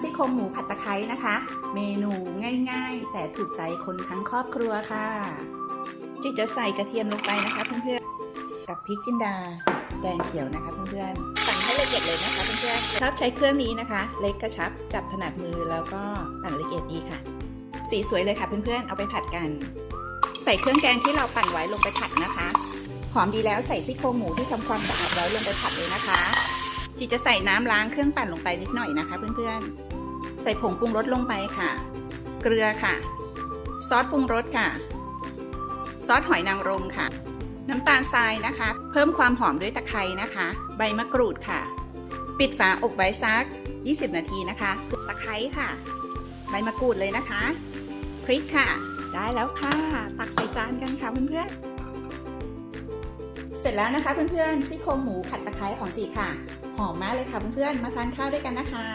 ซี่โครงหมูผัดตะไคร้นะคะ เมนูง่ายๆ แต่ถูกใจคนทั้งครอบครัวค่ะจิจะใส่กระเทียมลงไปนะคะเพื่อนๆ กับพริกจินดาแดงเขียวนะคะเพื่อนๆปั่นให้ละเอียดเลยนะคะเพื่อนๆชอบใช้เครื่องนี้นะคะ เล็กกระชับจับถนัดมือแล้วก็ปั่นละเอียดดีค่ะ สีสวยเลยค่ะเพื่อนๆ เอาไปผัดกัน ใส่เครื่องแกงที่เราปั่นไว้ลงไปผัดนะคะ หอมดีแล้วใส่ซี่โครงหมูที่ทำความสะอาดแล้วลงไปผัดเลยนะคะ จีจะใส่น้ำล้างเครื่องปั่นลงไปนิดหน่อยนะคะ เพื่อนๆ ใส่ผงปรุงรสลงไปค่ะ เกลือค่ะ ซอสปรุงรสค่ะ ซอสหอยนางรมค่ะ น้ำตาลทรายนะคะ เพิ่มความหอมด้วยตะไคร้นะคะ ใบมะกรูดค่ะ ปิดฝาอบไว้สัก 20 นาทีนะคะตะไคร้ค่ะ ใบมะกรูดเลยนะคะ พริกค่ะ ได้แล้วค่ะ ตักใส่จานกันค่ะเพื่อนๆ เสร็จแล้วนะคะเพื่อนๆซี่โครงหมูผัดตะไคร้ของจีค่ะ หอมมากเลยค่ะเพื่อนๆ มาทานข้าวด้วยกันนะคะ